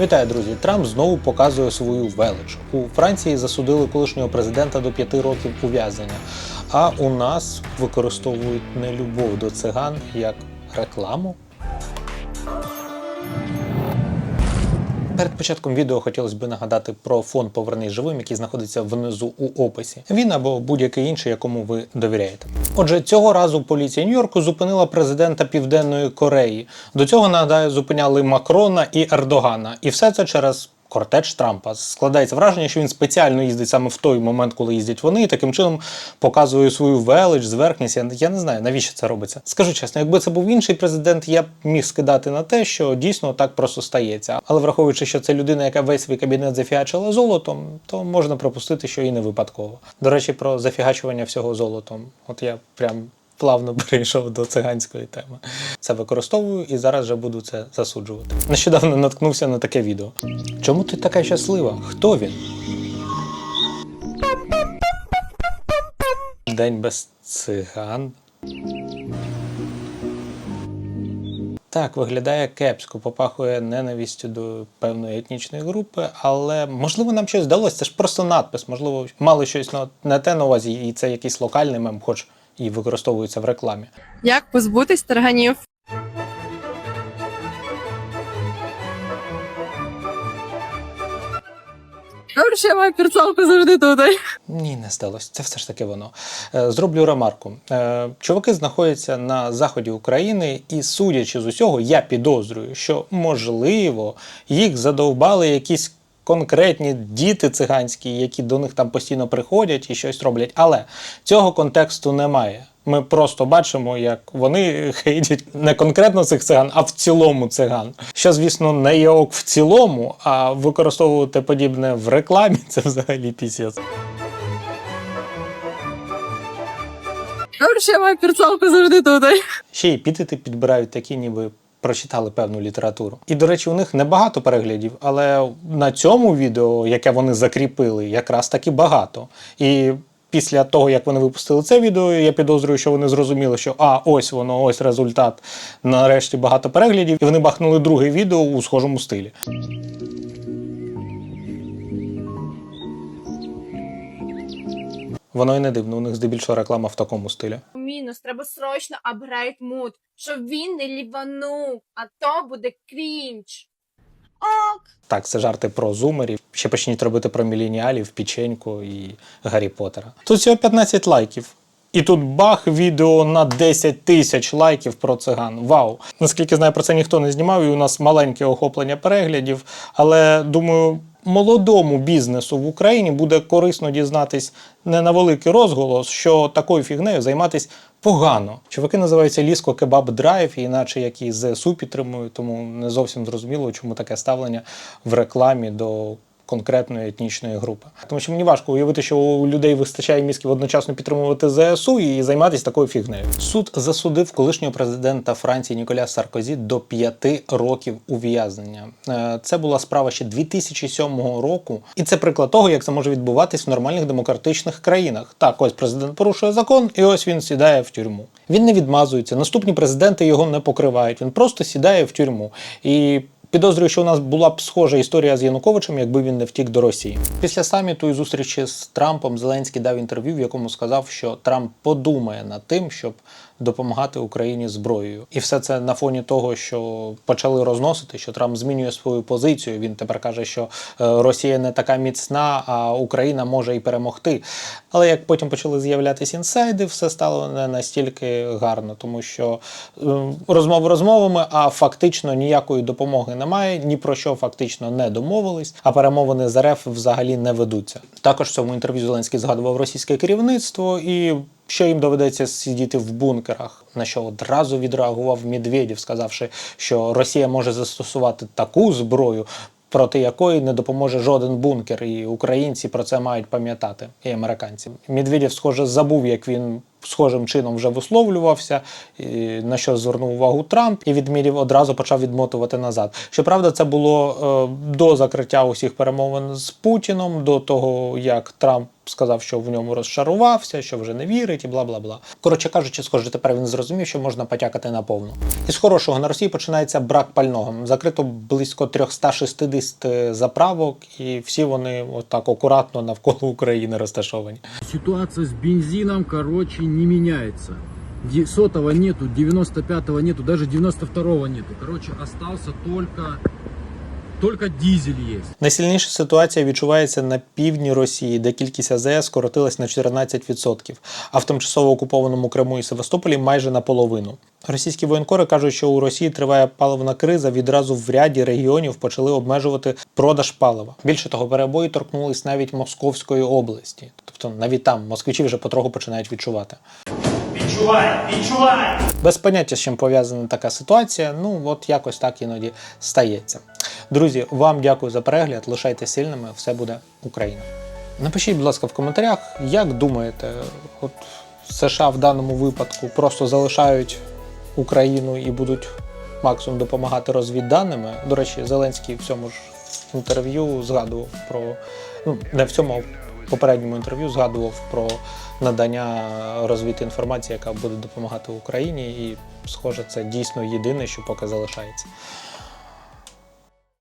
Вітаю, друзі! Трамп знову показує свою велич. У Франції засудили колишнього президента до п'яти років ув'язнення. А у нас використовують нелюбов до циган як рекламу. Перед початком відео хотілося б нагадати про фонд Повернись живим, який знаходиться внизу у описі. Він або будь-який інший, якому ви довіряєте. Отже, цього разу поліція Нью-Йорку зупинила президента Південної Кореї. До цього нагадаю, зупиняли Макрона і Ердогана, і все це через. Кортеж Трампа складається враження, що він спеціально їздить саме в той момент, коли їздять вони, і таким чином показує свою велич, зверхність. Я, я не знаю, навіщо це робиться. Скажу чесно, якби це був інший президент, я б міг скидати на те, що дійсно так просто стається. Але враховуючи, що це людина, яка весь свій кабінет зафігачила золотом, то можна припустити, що і не випадково. До речі, про зафігачування всього золотом. От я прям. Плавно перейшов до циганської теми. Це використовую і зараз вже буду це засуджувати. Нещодавно наткнувся на таке відео. Чому ти така щаслива? Хто він? День без циган. Так, виглядає кепсько, попахує ненавістю до певної етнічної групи, але можливо нам щось вдалося. Це ж просто надпис. Можливо, мали щось на, те на увазі, і це якийсь локальний мем, хоч і використовується в рекламі. Як позбутись тарганів? Добре, що я маю перцалку завжди туди. Ні, не сталося. Це все ж таки воно. Е, Зроблю ремарку. Е, Чуваки знаходяться на заході України, і судячи з усього, я підозрюю, що можливо їх задовбали якісь. Конкретні діти циганські, які до них там постійно приходять і щось роблять. Але цього контексту немає. Ми просто бачимо, як вони хейтять не конкретно цих циган, а в цілому циган. Що, звісно, не є ок в цілому, а використовувати подібне в рекламі це взагалі пісець. Що маю перцалку завжди туди. Ще й епітети підбирають такі, ніби прочитали певну літературу. І, до речі, у них небагато переглядів, але на цьому відео, яке вони закріпили, якраз таки багато. І після того, як вони випустили це відео, я підозрюю, що вони зрозуміли, що а, ось воно, ось результат. Нарешті багато переглядів, і вони бахнули друге відео у схожому стилі. Воно і не дивно, у них здебільшого реклама в такому стилі. Мінус, треба срочно апгрейд муд, щоб він не ліванув, а то буде крінж. Ок. Так, це жарти про зумерів. Ще почніть робити про міленіалів, печеньку і Гаррі Поттера. Тут всього 15 лайків. І тут бах, відео на 10 тисяч лайків про циган. Вау! Наскільки знаю, про це ніхто не знімав, і у нас маленьке охоплення переглядів. Але думаю, молодому бізнесу в Україні буде корисно дізнатись не на великий розголос, що такою фігнею займатись погано. Чуваки називаються Ліско Кебаб Драйв, іначе як і ЗСУ підтримують, тому не зовсім зрозуміло, чому таке ставлення в рекламі до конкретної етнічної групи. Тому що мені важко уявити, що у людей вистачає мізків одночасно підтримувати ЗСУ і займатися такою фігнею. Суд засудив колишнього президента Франції Ніколя Саркозі до п'яти років ув'язнення. Е, Це була справа ще 2007 року, і це приклад того, як це може відбуватись в нормальних демократичних країнах. Так, ось президент порушує закон, і ось він сідає в тюрму. Він не відмазується. Наступні президенти його не покривають. Він просто сідає в тюрму. І Підозрюю, що у нас була б схожа історія з Януковичем, якби він не втік до Росії. Після саміту і зустрічі з Трампом Зеленський дав інтерв'ю, в якому сказав, що Трамп подумає над тим, щоб допомагати Україні зброєю. І все це на фоні того, що почали розносити, що Трамп змінює свою позицію. Він тепер каже, що е, Росія не така міцна, а Україна може і перемогти. Але як потім почали з'являтися інсайди, все стало не настільки гарно, тому що е, розмови розмовами, а фактично ніякої допомоги немає, ні про що фактично не домовились, а перемовини з РФ взагалі не ведуться. Також в цьому інтерв'ю Зеленський згадував російське керівництво і. Що їм доведеться сидіти в бункерах, на що одразу відреагував Медведєв, сказавши, що Росія може застосувати таку зброю, проти якої не допоможе жоден бункер, і українці про це мають пам'ятати, і американці. Медведєв, схоже, забув, як він схожим чином вже висловлювався, на що звернув увагу Трамп, і відмірів одразу почав відмотувати назад. Щоправда, це було е, до закриття усіх перемовин з Путіном, до того як Трамп сказав, що в ньому розчарувався, що вже не вірить, і бла бла бла. Коротше кажучи, схоже, тепер він зрозумів, що можна потякати наповну. Із хорошого на Росії починається брак пального. Закрито близько 360 заправок, і всі вони отак акуратно навколо України розташовані. Ситуация с бензином, короче, не меняется. Ди- Сотого нету, 95-го нету, даже 92-го нету. Короче, остался только, только дизель есть. Найсильніша ситуація відчувається на півдні Росії, де кількість АЗС скоротилась на 14%, а в тимчасово окупованому Криму і Севастополі майже наполовину. Російські воєнкори кажуть, що у Росії триває паливна криза. Відразу в ряді регіонів почали обмежувати продаж палива. Більше того, перебої торкнулись навіть Московської області. Тобто навіть там москвичі вже потроху починають відчувати. Відчувай, відчувай! Без поняття, з чим пов'язана така ситуація. Ну от якось так іноді стається. Друзі, вам дякую за перегляд. Лишайтеся сильними, все буде Україна. Напишіть, будь ласка, в коментарях, як думаєте, от США в даному випадку просто залишають Україну і будуть максимум допомагати розвідданими. До речі, Зеленський в цьому ж інтерв'ю згадував про ну не в цьому попередньому інтерв'ю згадував про надання розвідти інформації, яка буде допомагати Україні, і схоже, це дійсно єдине, що поки залишається.